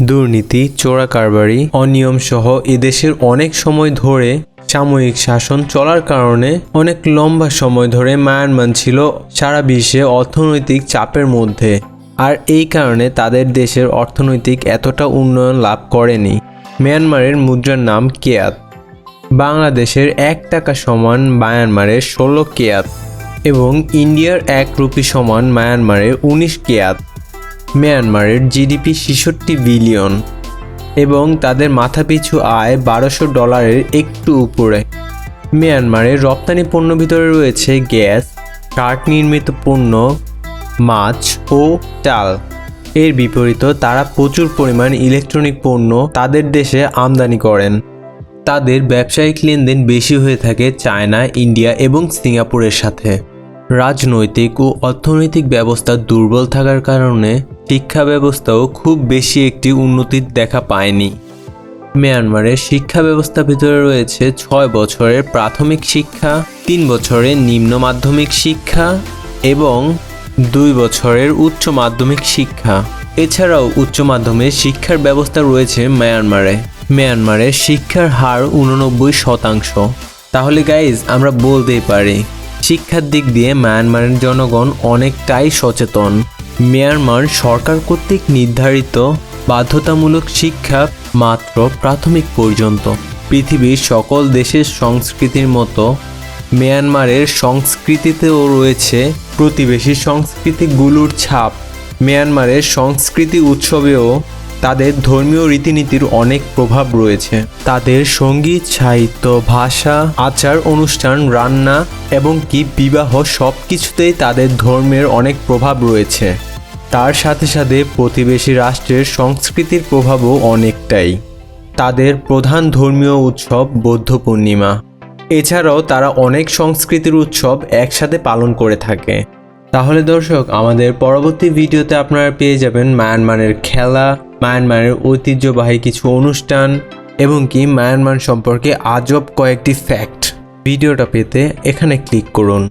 দুর্নীতি চোরাকারবারি অনিয়ম সহ এদেশের অনেক সময় ধরে সাময়িক শাসন চলার কারণে অনেক লম্বা সময় ধরে মায়ানমার ছিল সারা বিশ্বে অর্থনৈতিক চাপের মধ্যে। আর এই কারণে তাদের দেশের অর্থনৈতিক এতটা উন্নয়ন লাভ করেনি। মিয়ানমারের মুদ্রার নাম কেয়াত। বাংলাদেশের এক টাকা সমান মায়ানমারের ষোলো কেয়াত এবং ইন্ডিয়ার এক রুপি সমান মায়ানমারের উনিশ কেয়াত। মিয়ানমারের জিডিপি ছেষট্টি বিলিয়ন এবং তাদের মাথাপিছু আয় বারোশো ডলারের একটু উপরে। মিয়ানমারের রপ্তানি পণ্য ভিতরে রয়েছে গ্যাস, কাঠ নির্মিত পণ্য, মাছ ও চাল। এর বিপরীত তারা প্রচুর পরিমাণ ইলেকট্রনিক পণ্য তাদের দেশে আমদানি করেন। তাদের ব্যবসায়িক লেনদেন বেশি হয়ে থাকে চায়না, ইন্ডিয়া এবং সিঙ্গাপুরের সাথে। রাজনৈতিক ও অর্থনৈতিক ব্যবস্থা দুর্বল থাকার কারণে শিক্ষা ব্যবস্থাও খুব বেশি একটি উন্নতি দেখা পায়নি। মিয়ানমারের শিক্ষা ব্যবস্থার ভিতরে রয়েছে ছয় বছরের প্রাথমিক শিক্ষা, তিন বছরের নিম্ন মাধ্যমিক শিক্ষা এবং দুই বছরের উচ্চ মাধ্যমিক শিক্ষা। এছাড়াও উচ্চ মাধ্যমিক শিক্ষার ব্যবস্থা রয়েছে মিয়ানমারে। মিয়ানমারের শিক্ষার হার উননব্বই শতাংশ। তাহলে গাইজ আমরা বলতেই পারি শিক্ষার দিক দিয়ে মায়ানমারের জনগণ অনেকটাই সচেতন। মিয়ানমার সরকার কর্তৃক নির্ধারিত বাধ্যতামূলক শিক্ষা মাত্র প্রাথমিক পর্যন্ত। পৃথিবীর সকল দেশের সংস্কৃতির মতো মিয়ানমারের সংস্কৃতিতেও রয়েছে প্রতিবেশী সংস্কৃতিগুলোর ছাপ। মিয়ানমারের সংস্কৃতি উৎসবেও তাদের ধর্মীয় রীতিনীতির অনেক প্রভাব রয়েছে। তাদের সংগীত, সাহিত্য, ভাষা, আচার, অনুষ্ঠান, রান্না এবং কি বিবাহ সব কিছুতেই তাদের ধর্মের অনেক প্রভাব রয়েছে। তার সাথে সাথে প্রতিবেশী রাষ্ট্রের সংস্কৃতির প্রভাবও অনেকটাই। তাদের প্রধান ধর্মীয় উৎসব বৌদ্ধ পূর্ণিমা। এছাড়াও তারা অনেক সংস্কৃতির উৎসব একসাথে পালন করে থাকে। তাহলে দর্শক, আমাদের পরবর্তী ভিডিওতে আপনারা পেয়ে যাবেন মায়ানমারের খেলা মায়ানমারের ঐতিহ্যবাহী কিছু অনুষ্ঠান এবং কি মায়ানমার সম্পর্কে আজব কয়েকটি ফ্যাক্ট ভিডিওটা পেতে এখানে ক্লিক করুন।